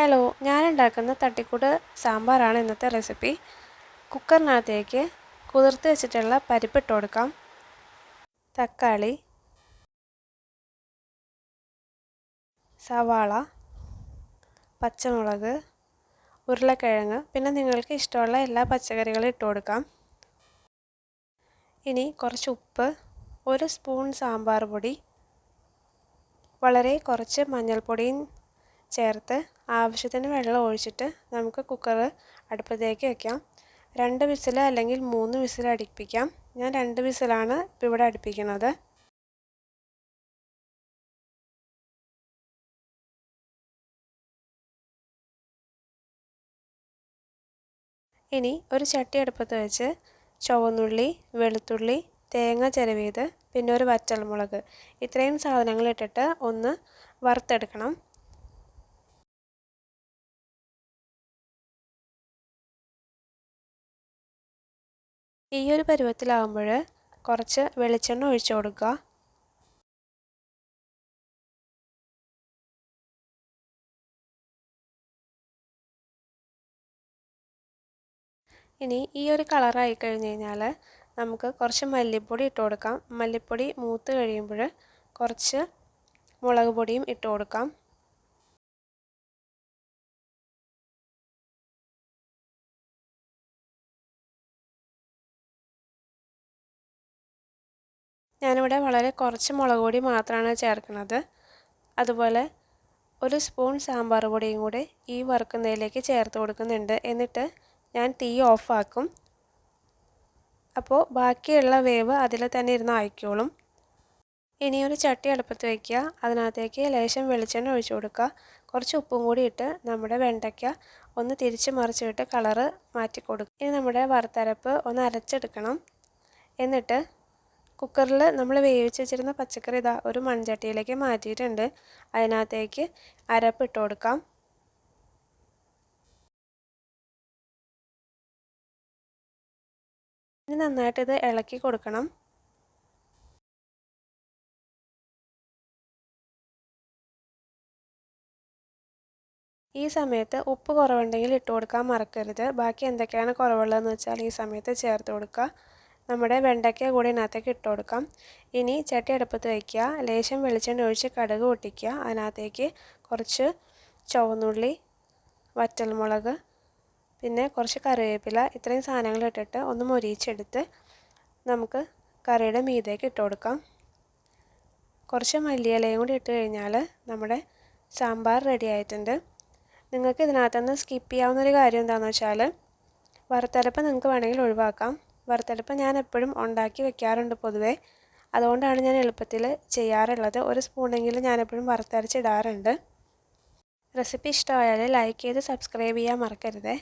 Hello ഞാൻ ഉണ്ടാക്കുന്ന സാമ്പാറാണ് ഇന്നത്തെ റെസിപ്പി. കുക്കറിനകത്തേക്ക് കുതിർത്ത് വെച്ചിട്ടുള്ള പരിപ്പ് ഇട്ട് കൊടുക്കാം. തക്കാളി സവാള പച്ചമുളക് ഉരുളക്കിഴങ്ങ് പിന്നെ നിങ്ങൾക്ക് ഇഷ്ടമുള്ള എല്ലാ പച്ചക്കറികളും ഇട്ട് കൊടുക്കാം. ഇനി കുറച്ച് ഉപ്പ് ഒരു സ്പൂൺ സാമ്പാർ പൊടി വളരെ കുറച്ച് മഞ്ഞൾപ്പൊടിയും ചേർത്ത് ആവശ്യത്തിന് വെള്ളം ഒഴിച്ചിട്ട് നമുക്ക് കുക്കർ അടുപ്പത്തേക്ക് വെക്കാം. രണ്ട് വിസിൽ അല്ലെങ്കിൽ മൂന്ന് വിസിൽ അടുപ്പിക്കാം. ഞാൻ രണ്ട് വിസിലാണ് ഇപ്പോൾ ഇവിടെ അടുപ്പിക്കുന്നത്. ഇനി ഒരു ചട്ടി അടുപ്പത്ത് വെച്ച് ചുവന്നുള്ളി വെളുത്തുള്ളി തേങ്ങ ചിരവിയത് പിന്നെ ഒരു വറ്റൽമുളക്. ഇത്രയും സാധനങ്ങൾ ഇട്ടിട്ട് ഒന്ന് വറുത്തെടുക്കണം. ഈ ഒരു പരുവത്തിലാവുമ്പോൾ കുറച്ച് വെളിച്ചെണ്ണ ഒഴിച്ചു കൊടുക്കുക. ഇനി ഈ ഒരു കളറായി കഴിഞ്ഞ് കഴിഞ്ഞാൽ നമുക്ക് കുറച്ച് മല്ലിപ്പൊടി ഇട്ട് കൊടുക്കാം. മല്ലിപ്പൊടി മൂത്ത് കഴിയുമ്പോൾ കുറച്ച് മുളക് പൊടിയും ഇട്ട് കൊടുക്കാം. ഞാനിവിടെ വളരെ കുറച്ച് മുളക് പൊടി മാത്രമാണ് ചേർക്കുന്നത്. അതുപോലെ ഒരു സ്പൂൺ സാമ്പാർ പൊടിയും കൂടി ഈ വറുക്കുന്നതിലേക്ക് ചേർത്ത് കൊടുക്കുന്നുണ്ട്. എന്നിട്ട് ഞാൻ തീ ഓഫാക്കും. അപ്പോൾ ബാക്കിയുള്ള വേവ് അതിൽ തന്നെ ഇരുന്ന് ആയിക്കോളും. ഇനി ഒരു ചട്ടി അടുപ്പത്ത് വയ്ക്കുക അതിനകത്തേക്ക് ലേശം വെളിച്ചെണ്ണ ഒഴിച്ചു കൊടുക്കുക. കുറച്ച് ഉപ്പും കൂടി ഇട്ട് നമ്മുടെ വെണ്ടയ്ക്ക ഒന്ന് തിരിച്ച് മറിച്ചിട്ട് കളറ് മാറ്റി കൊടുക്കുക. ഇനി നമ്മുടെ വറുത്തരപ്പ് ഒന്ന് അരച്ചെടുക്കണം. എന്നിട്ട് കുക്കറിൽ നമ്മൾ വേവിച്ച് വെച്ചിരുന്ന പച്ചക്കറി ഇതാ ഒരു മൺചട്ടിയിലേക്ക് മാറ്റിയിട്ടുണ്ട്. അതിനകത്തേക്ക് അരപ്പ് ഇട്ട് കൊടുക്കാം. ഇനി നന്നായിട്ട് ഇത് ഇളക്കി കൊടുക്കണം. ഈ സമയത്ത് ഉപ്പ് കുറവുണ്ടെങ്കിൽ ഇട്ട് കൊടുക്കാൻ മറക്കരുത്. ബാക്കി എന്തൊക്കെയാണ് കുറവുള്ളതെന്ന് വെച്ചാൽ ഈ സമയത്ത് ചേർത്ത് കൊടുക്കുക. നമ്മുടെ വെണ്ടയ്ക്ക കൂടി ഇതിനകത്തേക്ക് ഇട്ട് കൊടുക്കാം. ഇനി ചട്ടി അടുപ്പത്ത് വയ്ക്കുക ലേശം വെളിച്ചെണ്ണ ഒഴിച്ച് കടുക് പൊട്ടിക്കുക. അതിനകത്തേക്ക് കുറച്ച് ചുവന്നുള്ളി വറ്റൽമുളക് പിന്നെ കുറച്ച് കറിവേപ്പില ഇത്രയും സാധനങ്ങൾ ഇട്ടിട്ട് ഒന്ന് മൊരിയിച്ചെടുത്ത് നമുക്ക് കറിയുടെ മീതേക്ക് ഇട്ട് കൊടുക്കാം. കുറച്ച് മല്ലിയിലയും കൂടി ഇട്ട് കഴിഞ്ഞാൽ നമ്മുടെ സാമ്പാർ റെഡി ആയിട്ടുണ്ട്. നിങ്ങൾക്ക് ഇതിനകത്തുനിന്ന് സ്കിപ്പ് ചെയ്യാവുന്ന ഒരു കാര്യം എന്താണെന്ന് വെച്ചാൽ വറുത്തരപ്പ് നിങ്ങൾക്ക് വേണമെങ്കിൽ ഒഴിവാക്കാം. വറുത്തരപ്പ് ഞാൻ എപ്പോഴും ഉണ്ടാക്കി വെക്കാറുണ്ട് പൊതുവേ. അതുകൊണ്ടാണ് ഞാൻ എളുപ്പത്തിൽ ചെയ്യാറുള്ളത്. ഒരു സ്പൂണെങ്കിലും ഞാൻ എപ്പോഴും വറുത്തരച്ചിടാറുണ്ട് റെസിപ്പി ഇഷ്ടമായാൽ ലൈക്ക് ചെയ്ത് സബ്സ്ക്രൈബ് ചെയ്യാൻ മറക്കരുതേ.